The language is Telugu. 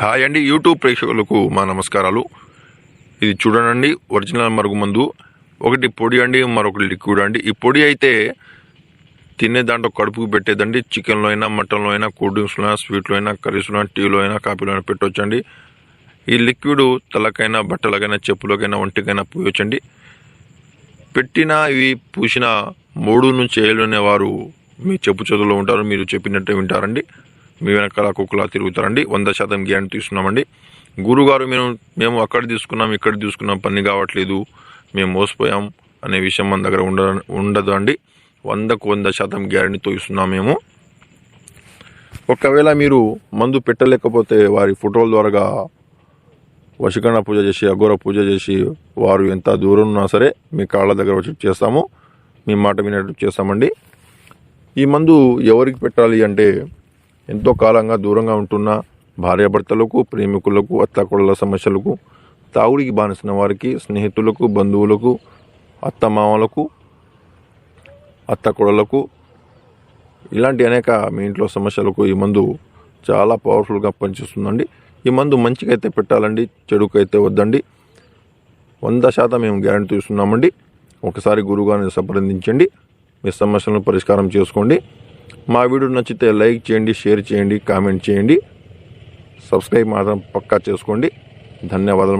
హాయ్ అండి యూట్యూబ్ ప్రేక్షకులకు మా నమస్కారాలు. ఇది చూడండి ఒరిజినల్ మరుగుమందు ఒకటి పొడి అండి మరొకటి లిక్విడ్ అండి. ఈ పొడి అయితే తినే దాంట్లో కడుపుకు పెట్టేదండి. చికెన్లో అయినా మటన్లో అయినా కూల్ డ్రింక్స్లో అయినా స్వీట్లో అయినా కర్రీస్లో అయినా టీలో అయినా కాఫీలో అయినా పెట్టవచ్చండి ఈ లిక్విడ్ తలకైనా బట్టలకైనా చెప్పులకైనా ఒంటికైనా పూయొచ్చండి. పెట్టిన ఇవి పూసిన మూడు నుంచి ఏళ్ళనే వారు మీ చెప్పు చదువులో ఉంటారు మీరు చెప్పినట్టే వింటారండి. మీ వెనకాల కుక్కలా తిరుగుతారండి. వంద శాతం గ్యారంటీ తీసుకున్నామండి. గురుగారు మేము మేము అక్కడ తీసుకున్నాం ఇక్కడ తీసుకున్నాం పని కావట్లేదు. మేము మోసపోయాం అనే విషయం మన దగ్గర ఉండ ఉండదు అండి వందకు వంద శాతం గ్యారంటీతో ఇస్తున్నాం మేము. ఒకవేళ మీరు మందు పెట్టలేకపోతే వారి ఫోటోల ద్వారా వశీకరణ పూజ చేసి అఘోర పూజ చేసి వారు ఎంత దూరం ఉన్నా సరే మీ కాళ్ళ దగ్గర వచ్చి చేస్తాము. మీ మాట వినేటట్టు చేస్తామండి. ఈ మందు ఎవరికి పెట్టాలి అంటే ఎంతో కాలంగా దూరంగా ఉంటున్న భార్యాభర్తలకు ప్రేమికులకు అత్తకొడల సమస్యలకు తాగుడికి బానిసిన వారికి స్నేహితులకు బంధువులకు అత్తమామలకు అత్తకొడలకు ఇలాంటి అనేక మీ ఇంట్లో సమస్యలకు ఈ మందు చాలా పవర్ఫుల్గా పనిచేస్తుందండి. ఈ మందు మంచిగా అయితే పెట్టాలండి చెడుకు అయితే వద్దండి. వంద శాతం మేము గ్యారంటీ ఇస్తున్నామండి. ఒకసారి గురువుగారిని సంప్రదించండి. మీ సమస్యలను పరిష్కారం చేసుకోండి. మా వీడియో నచ్చితే లైక్ చేయండి షేర్ చేయండి కామెంట్ చేయండి. సబ్స్క్రైబ్ మాత్రం పక్కా చేసుకోండి. ధన్యవాదాలు